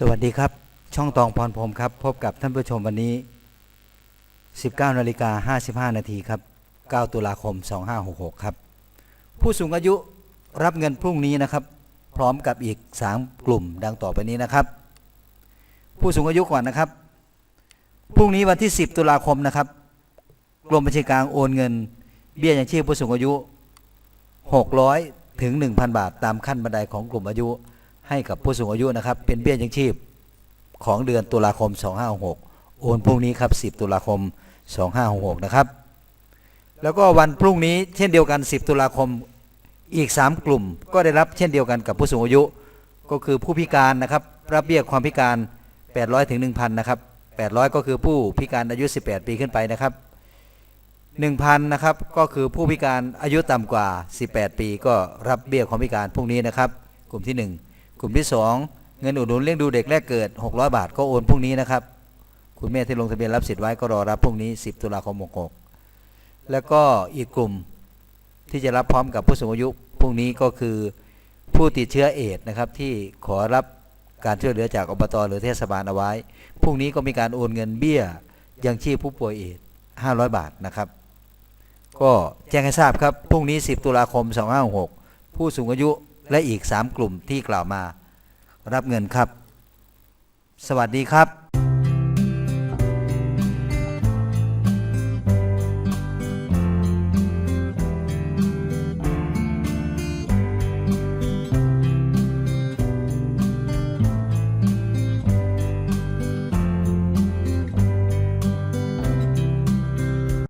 สวัสดีครับ ช่องตองพรพรมครับ พบกับท่านผู้ชมวันนี้ 19นาฬิกา55 นาทีครับ 9 ตุลาคม 2566 ครับ ผู้สูงอายุรับเงินพรุ่งนี้นะครับ พร้อมกับอีก 3 กลุ่มดังต่อไปนี้นะครับ ผู้สูงอายุก่อนนะครับ พรุ่งนี้วันที่ 10 ตุลาคมนะครับ กรมบัญชีกลางโอนเงิน เบี้ยยังชีพผู้สูงอายุ 600 ถึง 1,000 บาท ตามขั้นบันไดของกลุ่มอายุ ให้กับผู้สูงอายุนะครับ เป็นเบี้ยยังชีพของเดือนตุลาคม 2566 โอนพรุ่งนี้ครับ 10 ตุลาคม 2566 นะครับ แล้วก็วันพรุ่งนี้เช่นเดียวกัน 10 ตุลาคมอีก 3 กลุ่ม ก็ได้รับเช่นเดียวกันกับผู้สูงอายุ ก็คือผู้พิการนะครับรับเบี้ยความพิการ 800 ถึง 1,000 นะครับ 800 ก็คือผู้พิการอายุ 18 ปีขึ้นไปนะครับ 1,000 นะครับ ก็คือผู้พิการอายุต่ำกว่า 18 ปี ก็รับเบี้ยความพิการพรุ่งนี้นะครับ กลุ่มที่ 1 กลุ่มที่ 2 เงินอุดหนุนเลี้ยงดูเด็กแรกเกิด 600 บาทก็โอนพรุ่งนี้นะครับ คุณแม่ที่ลงทะเบียนรับสิทธิ์ไว้ก็รอรับพรุ่งนี้ 10 ตุลาคม66แล้วก็อีกกลุ่มที่จะรับพร้อมกับผู้สูงอายุพรุ่งนี้ก็คือผู้ติดเชื้อเอดส์นะครับที่ขอรับการช่วยเหลือจากอบตหรือเทศบาลเอาไว้ พรุ่งนี้ก็มีการโอนเงินเบี้ยยังชีพผู้ป่วยเอดส์500 บาทนะครับ ก็แจ้งให้ทราบครับ พรุ่งนี้ 10 ตุลาคม 2566 ผู้สูงอายุ และอีก 3 กลุ่มที่กล่าวมา รับเงินครับ สวัสดีครับ